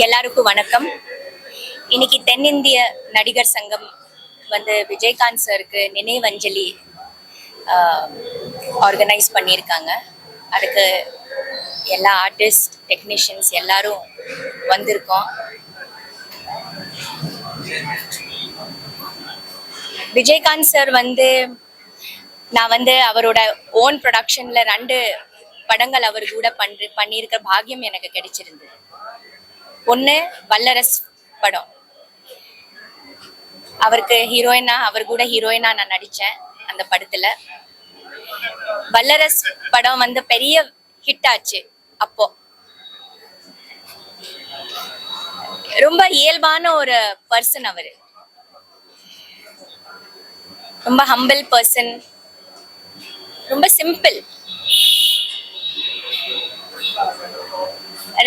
எல்லாருக்கும் வணக்கம். இன்னைக்கு தென்னிந்திய நடிகர் சங்கம் வந்து விஜயகாந்த் சருக்கு நினைவஞ்சலி ஆர்கனைஸ் பண்ணியிருக்காங்க. அதுக்கு எல்லா ஆர்டிஸ்ட் டெக்னீஷியன்ஸ் எல்லாரும் வந்திருக்கோம். விஜயகாந்த் சார் வந்து நான் வந்து அவரோட ஓன் ப்ரொடக்ஷன்ல ரெண்டு படங்கள் அவர் கூட பண்ற பண்ணியிருக்கிற பாக்கியம் எனக்கு கிடைச்சிருந்தது. ஒன்று வல்லரஸ் படம். அவருக்கு ஹீரோயினா அவர் கூட ஹீரோயினா நான் நடித்தேன் அந்த படத்தில். வல்லரஸ் படம் வந்து பெரிய ஹிட் ஆச்சு அப்போ. ரொம்ப இயல்பான ஒரு பர்சன் அவர். ரொம்ப ஹம்பிள் பர்சன் ரொம்ப சிம்பிள்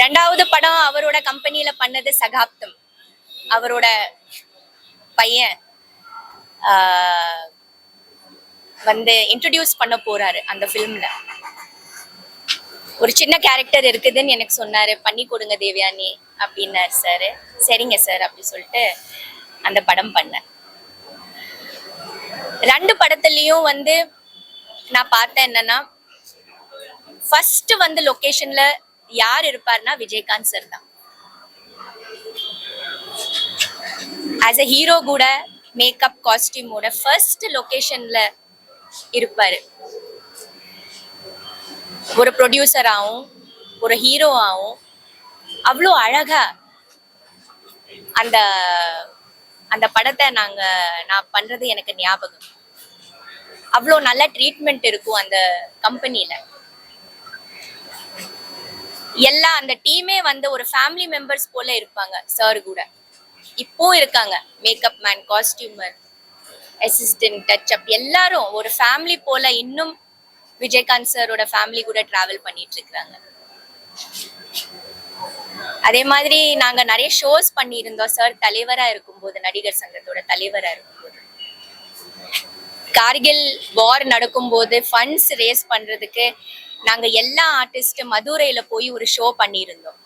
ரெண்டாவது படம் அவரோட கம்பெனியில பண்ணது சகாப்தம். அவரோட பையன் வந்து இன்ட்ரடியூஸ் பண்ண போறாரு அந்த ஃபிலிம்ல ஒரு சின்ன கேரக்டர் இருக்குதுன்னு எனக்கு சொன்னாரு பண்ணி கொடுங்க தேவயானி அப்படின்னாரு சார். சரிங்க சார் அப்படி சொல்லிட்டு அந்த படம் பண்ணேன். ரெண்டு படத்துலயும் வந்து நான் பார்த்தேன் என்னன்னா ஃபர்ஸ்ட் வந்து லொக்கேஷன்ல யார் இருப்பார்னா விஜயகாந்த் சார் தான். ஆஸ் அ ஹீரோ கூட மேக்கப் காஸ்டியூமோட ஃபர்ஸ்ட் லொகேஷன்ல இருப்பாரு. ஒரு ப்ரொடியூசராகவும் ஒரு ஹீரோவாகவும் அவ்வளோ அழகா அந்த அந்த படத்தை நாங்க நான் பண்றது எனக்கு ஞாபகம். அவ்வளோ நல்ல ட்ரீட்மெண்ட் இருக்கும் அந்த கம்பெனியில எல்லா அந்த டீமே வந்து ஒரு ஃபேமிலி மெம்பர்ஸ் போல இருப்பாங்க சார் கூட. இப்போ இருக்காங்க. Makeup man costumer assistant touchup எல்லாரும் ஒரு ஃபேமிலி போல இன்னும் விஜயகாந்த் சாரோட ஃபேமிலி கூட டிராவல் பண்ணிட்டு இருக்காங்க அதே மாதிரி நாங்க நிறைய ஷோஸ் பண்ணியிருந்தோம் சார் தலைவரா இருக்கும்போது நடிகர் சங்கத்தோட தலைவரா இருக்கும். கார்கில் வார் நடக்கும்போது ஃபண்ட்ஸ் ரேஸ் பண்றதுக்கு நாங்க எல்லா ஆர்டிஸ்ட் மதுரையில போய் ஒரு ஷோ பண்ணியிருந்தோம்.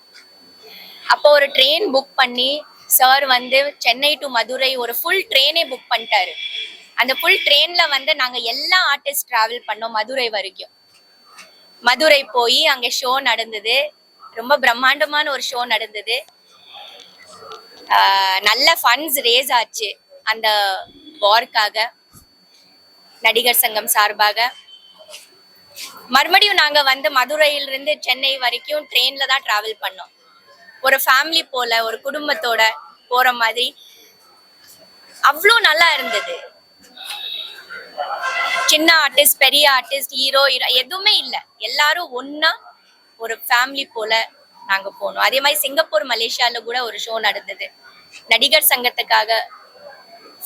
அப்போ ஒரு ட்ரெயின் புக் பண்ணி சார் வந்து சென்னை டு மதுரை ஒரு ஃபுல் ட்ரெயினே புக் பண்ணிட்டாரு. அந்த ஃபுல் ட்ரெயின்ல வந்து நாங்க எல்லா ஆர்டிஸ்ட் டிராவல் பண்ணோம் மதுரை வரைக்கும். மதுரை போய் அங்க ஷோ நடந்தது. ரொம்ப பிரம்மாண்டமான ஒரு ஷோ நடந்தது. நல்ல ஃபண்ட்ஸ் ரேஸ் ஆச்சு அந்த வார்க்காக நடிகர் சங்கம் சார்பாக. மறுபடியும் நாங்க வந்து மதுரையிலிருந்து சென்னை வரைக்கும் ட்ரெயின்ல தான் டிராவல் பண்ணோம். ஒரு ஃபேமிலி போல ஒரு குடும்பத்தோட போற மாதிரி. அவ்வளோ நல்லா இருந்தது. சின்ன ஆர்டிஸ்ட் பெரிய ஆர்டிஸ்ட் ஹீரோ ஹீரோ எதுவுமே இல்லை. எல்லாரும் ஒன்னா ஒரு ஃபேமிலி போல நாங்க போனோம். அதே மாதிரி சிங்கப்பூர் மலேசியால கூட ஒரு ஷோ நடந்தது. நடிகர் சங்கத்துக்காக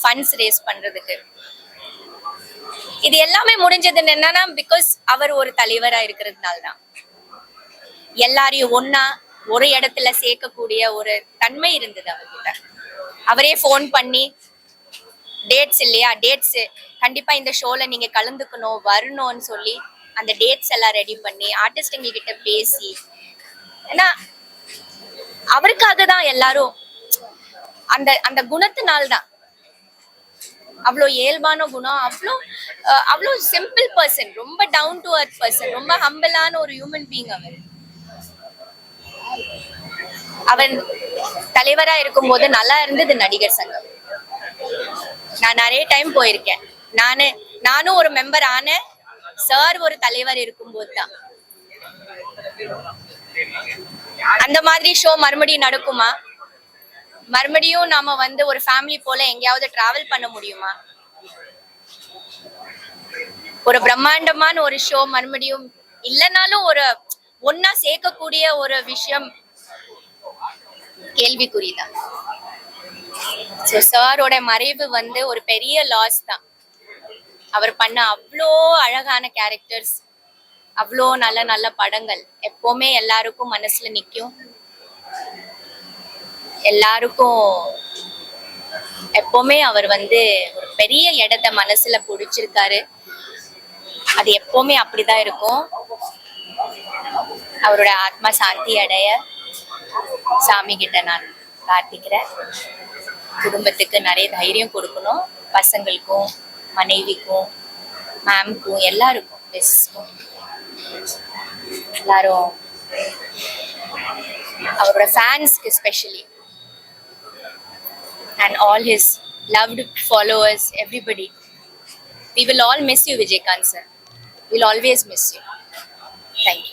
ஃபண்ட்ஸ் ரேஸ் பண்றதுக்கு. இது எல்லாமே முடிஞ்சது என்னன்னா பிகாஸ் அவர் ஒரு தலைவரா இருக்கிறதுனால தான் எல்லாரையும் ஒன்னா ஒரு இடத்துல சேர்க்கக்கூடிய ஒரு தன்மை இருந்தது அவர்கிட்ட. அவரே ஃபோன் பண்ணி டேட்ஸ் இல்லையா? டேட்ஸ் கண்டிப்பா இந்த ஷோல நீங்க கலந்துக்கணும் வரணும்னு சொல்லி அந்த டேட்ஸ் எல்லாம் ரெடி பண்ணி ஆர்டிஸ்டுங்க கிட்ட பேசி. ஏன்னா அவருக்காக தான் எல்லாரும் அந்த அந்த குணத்தினால்தான். அவ்வளோ இயல்பான குணம் அவ்வளோ அவ்வளோ சிம்பிள் பர்சன் ரொம்ப டவுன் டு அர்த் பர்சன் ரொம்ப ஹம்பிளான ஒரு ஹியூமன் பீங் அவர். அவன் தலைவரா இருக்கும் போது நல்லா இருந்தது நடிகர் சங்கம். நான் நிறைய டைம் போயிருக்கேன். நானு நானும் ஒரு மெம்பர் ஆனேன் சார் ஒரு தலைவர் இருக்கும் போது தான். அந்த மாதிரி ஷோ மறுபடியும் நடக்குமா? மறுபடியும் நாம வந்து ஒரு ஃபேமிலி போல எங்கேயாவது டிராவல் பண்ண முடியுமா? ஒரு பிரம்மாண்டமான ஒரு ஷோ மறுபடியும் இல்லைனாலும் ஒரு ஒன்னா சேர்க்கக்கூடிய ஒரு விஷயம் கேள்விக்குறிதான். ஸோ சாரோட மறைவு வந்து ஒரு பெரிய லாஸ் தான். அவர் பண்ண அவ்வளோ அழகான கேரக்டர்ஸ் அவ்வளோ நல்ல நல்ல படங்கள் எப்பவுமே எல்லாருக்கும் மனசுல நிற்கும் எல்லாருக்கும் எப்போவுமே அவர் வந்து ஒரு பெரிய இடத்த மனசுல பிடிச்சிருக்காரு. அது எப்போவுமே அப்படிதான் இருக்கும். அவரோட ஆத்மா சாந்தி அடைய சாமி கிட்ட நான் பிரார்த்திக்கிறேன். குடும்பத்துக்கு நிறைய தைரியம் கொடுக்கணும். பசங்களுக்கும் மனைவிக்கும் மேம்க்கும் எல்லாருக்கும் மிஸ்க்கும் எல்லாரும் அவரோட ஃபேன்ஸ்க்கு specially and all his loved followers, everybody. We will all miss you, Vijay Kansa. We'll always miss you. Thank you.